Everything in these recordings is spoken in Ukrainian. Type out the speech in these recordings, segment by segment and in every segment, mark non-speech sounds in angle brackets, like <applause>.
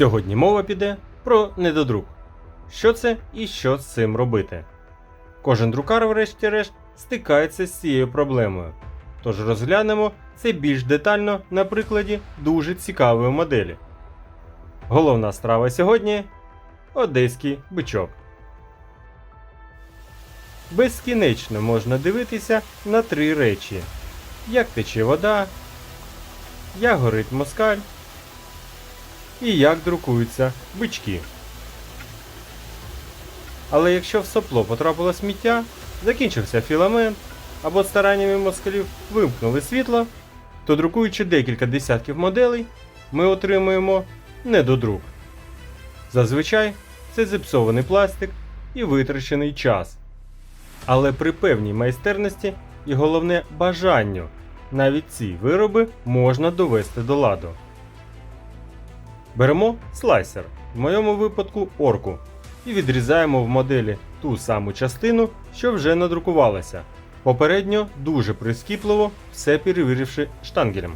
Сьогодні мова піде про недодрук. Що це і що з цим робити. Кожен друкар, врешті-решт, стикається з цією проблемою. Тож розглянемо це більш детально на прикладі дуже цікавої моделі. Головна страва сьогодні одеський бичок. Безкінечно можна дивитися на три речі: як тече вода, як горить москаль і як друкуються бички. Але якщо в сопло потрапило сміття, закінчився філамент або стараннями москалів вимкнули світло, то друкуючи декілька десятків моделей, ми отримуємо недодрук. Зазвичай це зіпсований пластик і витрачений час. Але при певній майстерності і головне бажанню навіть ці вироби можна довести до ладу. Беремо слайсер, в моєму випадку орку, і відрізаємо в моделі ту саму частину, що вже надрукувалася. Попередньо дуже прискіпливо все перевіривши штангелем.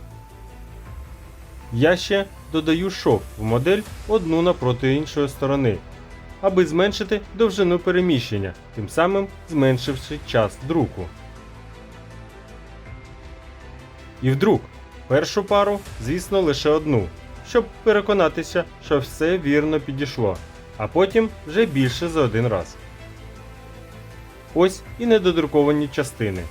Я ще додаю шов в модель одну напроти іншої сторони, аби зменшити довжину переміщення, тим самим зменшивши час друку. І вдруг першу пару, звісно, лише одну, щоб переконатися, що все вірно підійшло, а потім вже більше за один раз. Ось і недодруковані частини.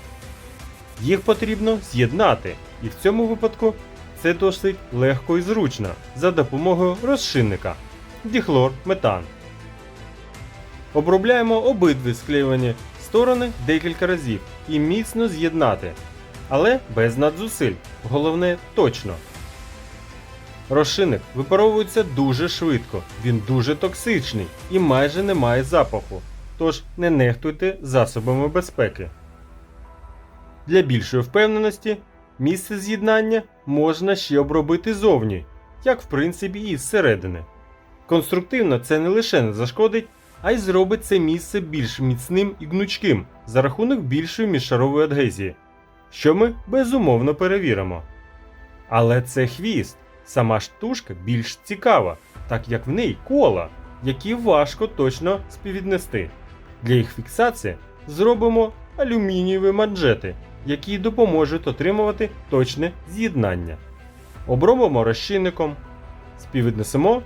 Їх потрібно з'єднати, і в цьому випадку це досить легко і зручно за допомогою розчинника діхлор метан. Обробляємо обидві склеювані сторони декілька разів і міцно з'єднати, але без надзусиль, головне точно. Розчинник випаровується дуже швидко, він дуже токсичний і майже не має запаху, тож не нехтуйте засобами безпеки. Для більшої впевненості місце з'єднання можна ще обробити зовні, як в принципі і зсередини. Конструктивно це не лише не зашкодить, а й зробить це місце більш міцним і гнучким за рахунок більшої міжшарової адгезії, що ми безумовно перевіримо. Але це хвіст. Сама штушка більш цікава, так як в ній кола, які важко точно співвіднести. Для їх фіксації зробимо алюмінієві манжети, які допоможуть отримувати точне з'єднання. Обробимо розчинником, співвіднесемо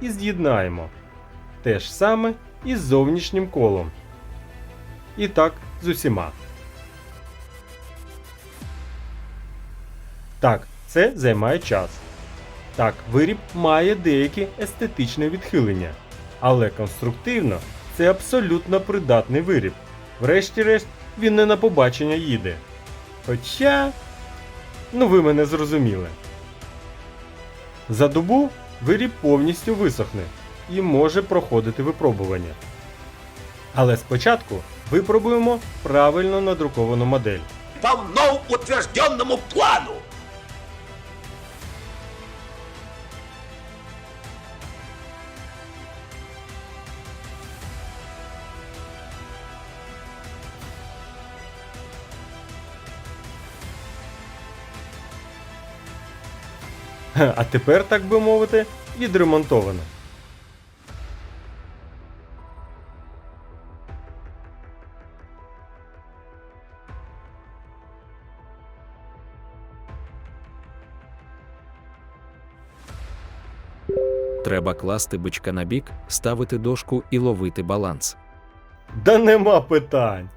і з'єднаємо. Те ж саме і з зовнішнім колом. І так з усіма. Так, це займає час. Так, виріб має деякі естетичні відхилення, але конструктивно це абсолютно придатний виріб. Врешті-решт, він не на побачення їде. Хоча. Ну ви мене зрозуміли. За добу виріб повністю висохне і може проходити випробування. Але спочатку випробуємо правильно надруковану модель. по мnou утвержденному плану. <laughs> А тепер, так би мовити, відремонтовано. Треба класти бичка на бік, ставити дошку і ловити баланс. Да нема питань.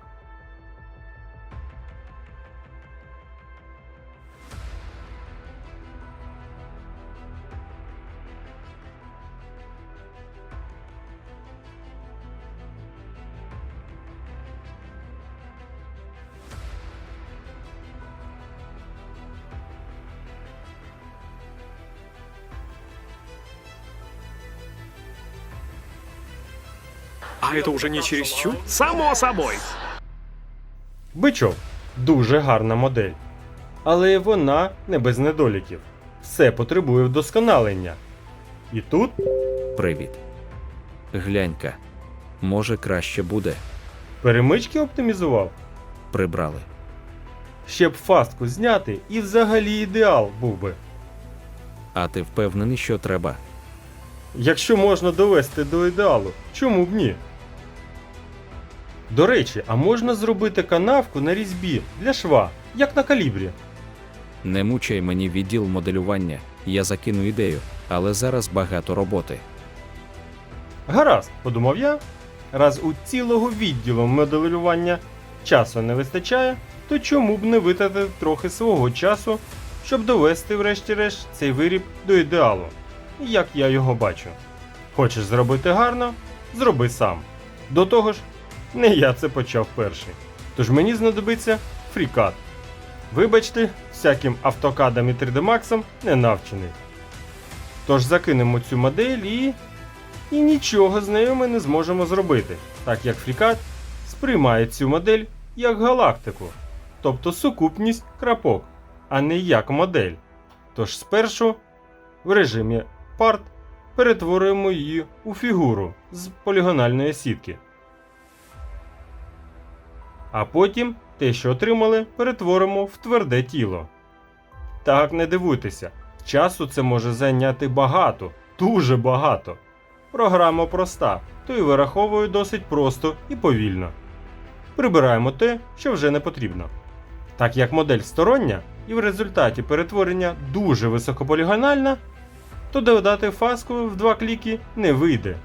А это уже не чересчур? Само собой. Бичок дуже гарна модель. Але вона не без недоліків. Все потребує вдосконалення. І тут Привіт. Глянька. Може, краще буде. перемички оптимізував. Прибрали. Ще б фастку зняти і взагалі ідеал був би. А ти впевнений, що треба? Якщо можна довести до ідеалу, чому б ні? До речі, а можна зробити канавку на різьбі для шва, як на калібрі. Не мучай мені відділ моделювання, я закину ідею, але зараз багато роботи. Гаразд, подумав я. Раз у цілого відділу моделювання часу не вистачає, то чому б не витратити трохи свого часу, щоб довести, врешті-решт, цей виріб до ідеалу, як я його бачу. Хочеш зробити гарно? Зроби сам. До того ж, не я це почав перший. Тож мені знадобиться фрікат. Вибачте, всяким автокадам і 3D Max не навчений. Тож закинемо цю модель і і нічого з нею ми не зможемо зробити, так як фрікат сприймає цю модель як галактику, тобто сукупність крапок, а не як модель. Тож спершу в режимі Part перетворюємо її у фігуру з полігональної сітки. А потім те, що отримали, перетворимо в тверде тіло. Так не дивуйтеся, часу це може зайняти багато, дуже багато. Програма проста, то й вираховую досить просто і повільно. Прибираємо те, що вже не потрібно. Так як модель стороння і в результаті перетворення дуже високополігональна, то додати фаску в два кліки не вийде.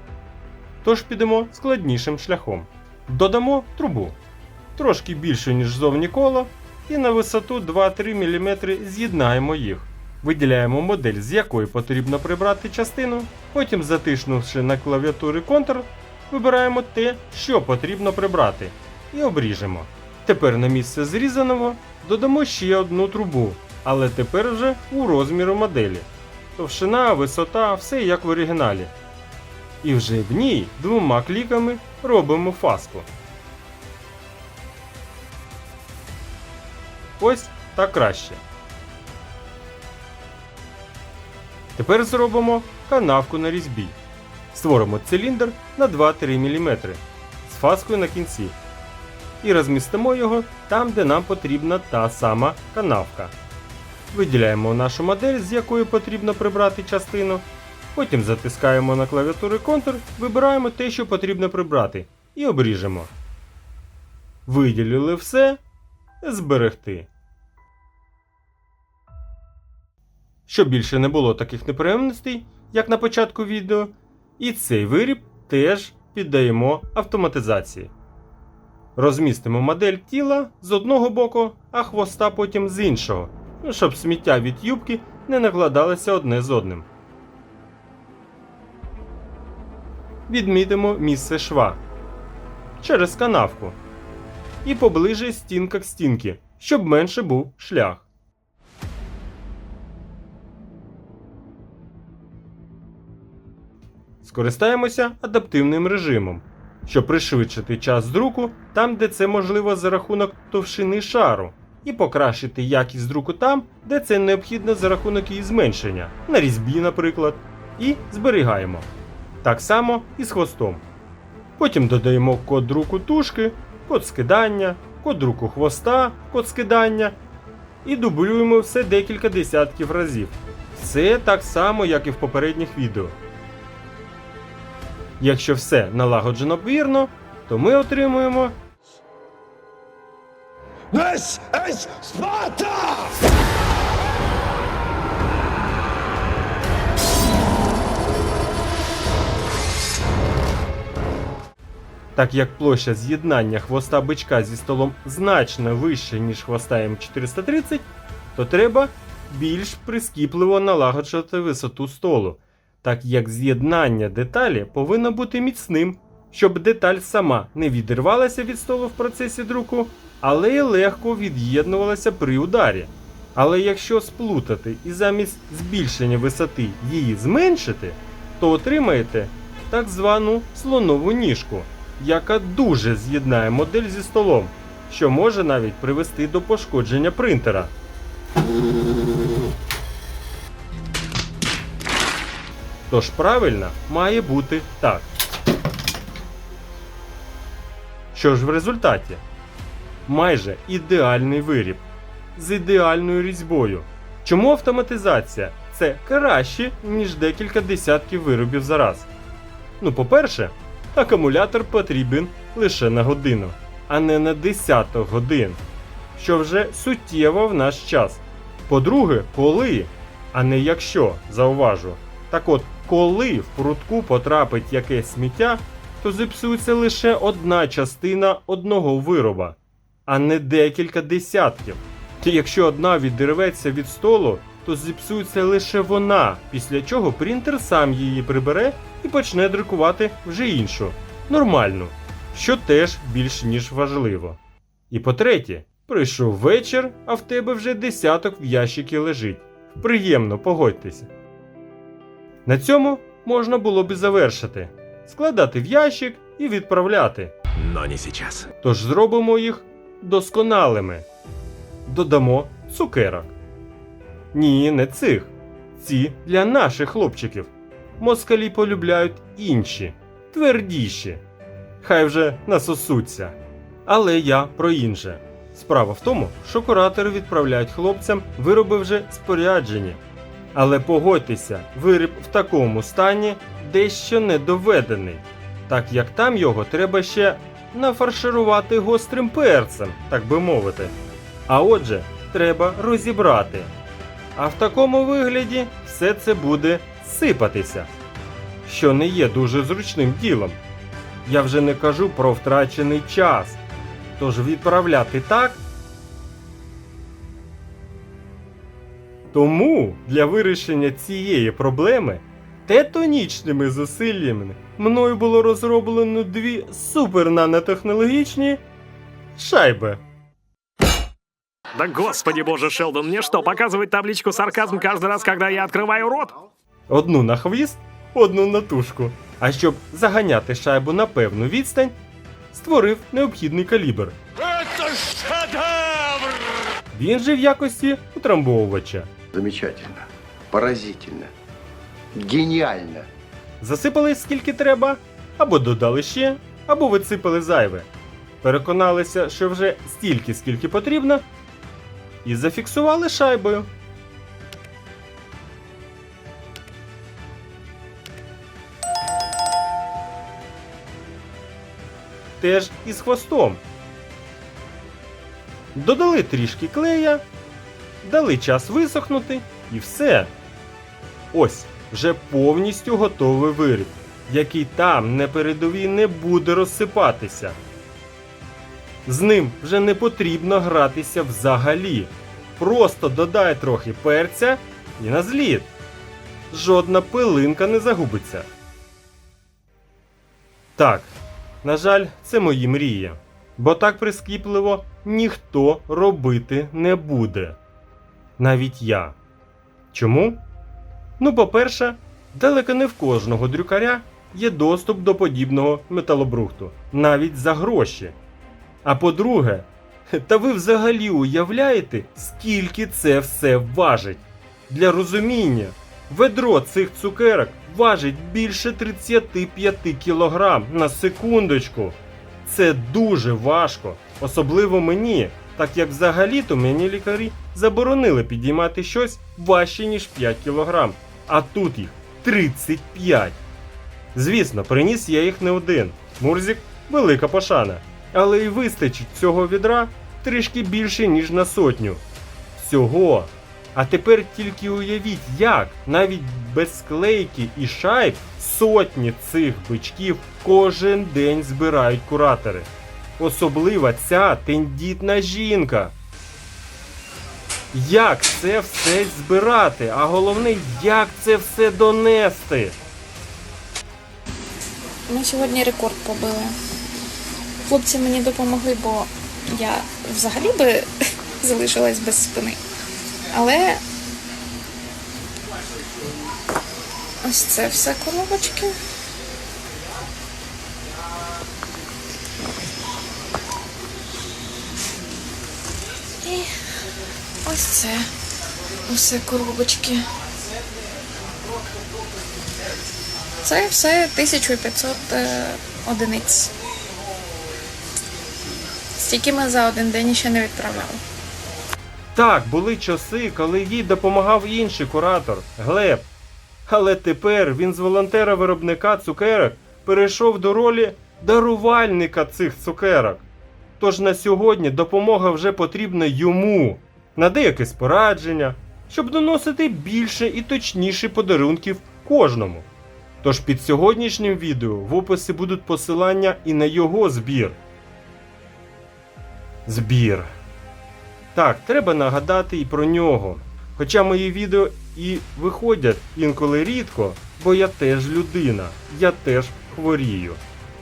Тож підемо складнішим шляхом. Додамо трубу трошки більше, ніж зовні коло, і на висоту 2-3 мм з'єднаємо їх. Виділяємо модель, з якої потрібно прибрати частину, потім, затиснувши на клавіатурі Ctrl, вибираємо те, що потрібно прибрати, і обріжемо. Тепер на місце зрізаного додамо ще одну трубу, але тепер вже у розміру моделі. Товщина, висота, все як в оригіналі. І вже в ній двома кліками робимо фаску. Ось так краще. Тепер зробимо канавку на різьбі. Створимо циліндр на 2-3 мм з фаскою на кінці. І розмістимо його там, де нам потрібна та сама канавка. Виділяємо нашу модель, з якої потрібно прибрати частину. Потім затискаємо на клавіатурі Ctrl, вибираємо те, що потрібно прибрати, і обріжемо. Виділили все. Зберегти. Щоб більше не було таких неприємностей, як на початку відео, і цей виріб теж піддаємо автоматизації. Розмістимо модель тіла з одного боку, а хвоста потім з іншого, ну, щоб сміття від юбки не накладалося одне з одним. Відмітимо місце шва через канавку і поближе стінка к стінки, щоб менше був шлях. Скористаємося адаптивним режимом, щоб пришвидшити час друку там, де це можливо за рахунок товщини шару, і покращити якість друку там, де це необхідно за рахунок її зменшення, на різьбі, наприклад, і зберігаємо. Так само і з хвостом. Потім додаємо код друку тушки, код скидання, код руку хвоста, код скидання і дублюємо все декілька десятків разів. Все так само, як і в попередніх відео. Якщо все налагоджено вірно, то ми отримуємо This is Sparta! Так як площа з'єднання хвоста бичка зі столом значно вища, ніж хвоста М430, то треба більш прискіпливо налагоджувати висоту столу, так як з'єднання деталі повинно бути міцним, щоб деталь сама не відірвалася від столу в процесі друку, але й легко від'єднувалася при ударі. Але якщо сплутати і замість збільшення висоти її зменшити, то отримаєте так звану слонову ніжку, яка дуже з'єднає модель зі столом, що може навіть привести до пошкодження принтера. Тож правильно має бути так. Що ж в результаті? Майже ідеальний виріб з ідеальною різьбою. Чому автоматизація? це краще, ніж декілька десятків виробів за раз. Ну, по-перше, акумулятор потрібен лише на годину, а не на десяток годин, що вже суттєво в наш час. По-друге, коли, а не якщо, зауважу. Так от, коли в прутку потрапить якесь сміття, то зіпсується лише одна частина одного вироба, а не декілька десятків. Якщо одна відірветься від столу, то зіпсується лише вона, після чого принтер сам її прибере і почне друкувати вже іншу, нормальну, що теж більш ніж важливо. І по-третє, прийшов вечір, а в тебе вже десяток в ящики лежить. Приємно, погодьтеся. На цьому можна було б і завершити, складати в ящик і відправляти. Но не сейчас. Тож зробимо їх досконалими. Додамо цукерок. Ні, не цих. Ці для наших хлопчиків. Москалі полюбляють інші, твердіші. Хай вже насосуться. Але я про інше. Справа в тому, що куратори відправляють хлопцям вироби вже споряджені. Але погодьтеся, виріб в такому стані дещо недоведений, так як там його треба ще нафарширувати гострим перцем, так би мовити. А отже, треба розібрати. А в такому вигляді все це буде сипатися, що не є дуже зручним ділом. Я вже не кажу про втрачений час. Тож відправляти так. Тому для вирішення цієї проблеми тетонічними зусиллями мною було розроблено дві супернанотехнологічні шайби. Да господи боже, Шелдон, мне что, показывать табличку сарказм каждый раз, когда я открываю рот? Одну на хвіст, одну на тушку. А щоб заганяти шайбу на певну відстань, створив необхідний калібр. Это шедевр! Він же в якості утрамбовувача. Замечательно. Поразительно. Гениально. Засипали скільки треба, або додали ще, або висипали зайве. Переконалися, що вже стільки, скільки потрібно, і зафіксували шайбою. Теж із хвостом. Додали трішки клея, дали час висохнути і все. Ось вже повністю готовий виріб, який там на передовій не буде розсипатися. З ним вже не потрібно гратися взагалі. Просто додай трохи перця і на зліт. Жодна пилинка не загубиться. Так, на жаль, це мої мрії. Бо так прискіпливо ніхто робити не буде. Навіть я. Чому? Ну, по-перше, далеко не в кожного дрюкаря є доступ до подібного металобрухту, навіть за гроші. А по-друге, та ви взагалі уявляєте, скільки це все важить? Для розуміння, ведро цих цукерок важить більше 35 кг на секундочку. Це дуже важко, особливо мені, так як взагалі-то мені лікарі заборонили підіймати щось важче, ніж 5 кг, а тут їх 35. Звісно, приніс я їх не один. Мурзік велика пошана. Але й вистачить цього відра трішки більше, ніж на сотню. Всього. А тепер тільки уявіть, як навіть без склейки і шайб сотні цих бичків кожен день збирають куратори. Особливо ця тендітна жінка. Як це все збирати? А головне, як це все донести? Ми сьогодні рекорд побили. Хлопці мені допомогли, бо я взагалі би <laughs> залишилась без спини. Але ось це все коробочки. І ось це усе коробочки. Це все 1500 е, одиниць. Стільки ми за один день ще не відправляли. Так, були часи, коли їй допомагав інший куратор Глеб. Але тепер він з волонтера-виробника цукерок перейшов до ролі дарувальника цих цукерок. Тож на сьогодні допомога вже потрібна йому на деяке спорадження, щоб доносити більше і точніше подарунків кожному. Тож під сьогоднішнім відео в описі будуть посилання і на його збір. Збір. Так, треба нагадати і про нього. Хоча мої відео і виходять інколи рідко, бо я теж людина, я теж хворію.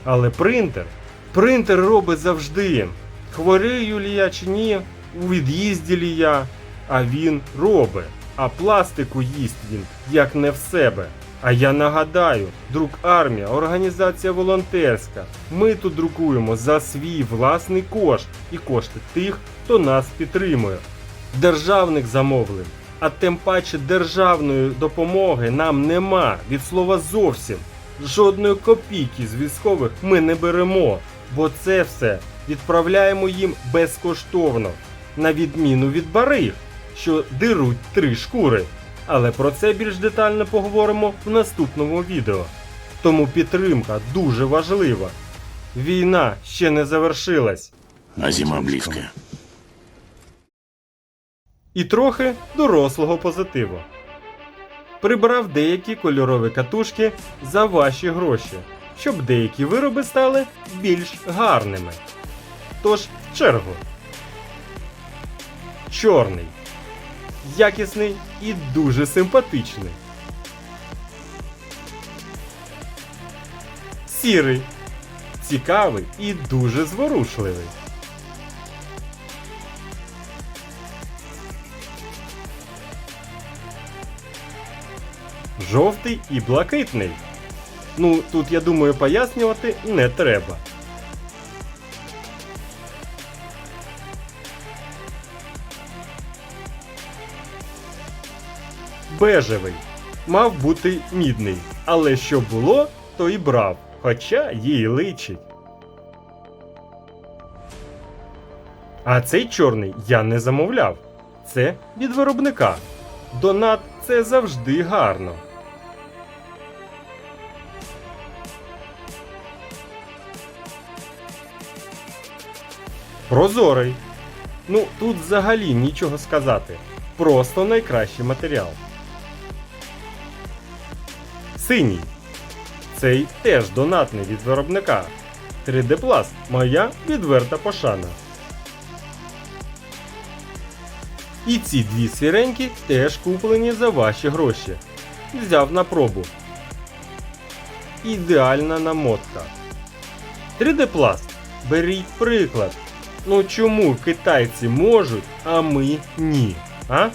Але принтер, принтер робить завжди. Хворію лі я чи ні, у від'їзді лі я, а він робить. А пластику їсть він, як не в себе. А я нагадаю, друк армія, організація волонтерська. Ми тут друкуємо за свій власний кошт і кошти тих, хто нас підтримує. Державних замовлень, а тим паче державної допомоги нам нема від слова зовсім. Жодної копійки з військових ми не беремо, бо це все відправляємо їм безкоштовно, на відміну від бариг, що дируть три шкури. Але про це більш детально поговоримо в наступному відео. Тому підтримка дуже важлива. Війна ще не завершилась. А зима близко. І трохи дорослого позитиву. Прибрав деякі кольорові катушки за ваші гроші, щоб деякі вироби стали більш гарними. Тож, в чергу. Чорний. Якісний і дуже симпатичний. Сірий. Цікавий і дуже зворушливий. жовтий і блакитний. Ну, тут я думаю, пояснювати не треба. Бежевий. Мав бути мідний, але що було, то і брав, хоча їй личить. А цей чорний я не замовляв. Це від виробника. Донат це завжди гарно. Прозорий. Ну, тут взагалі нічого сказати. Просто найкращий матеріал. Синій. Цей теж донатний від виробника. 3D Plus моя відверта пошана. І ці дві сіренькі теж куплені за ваші гроші. Взяв на пробу. Ідеальна намотка. 3D Plus. Беріть приклад. Ну чому китайці можуть, а ми ні? А?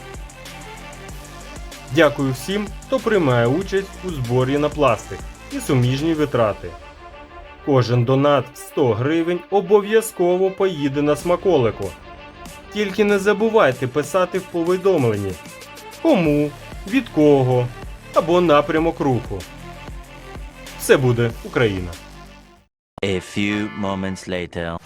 Дякую всім, хто приймає участь у зборі на пластик і суміжні витрати. Кожен донат в 100 гривень обов'язково поїде на смаколику. Тільки не забувайте писати в повідомленні кому, від кого або напрямок руху. Все буде Україна! A few moments later.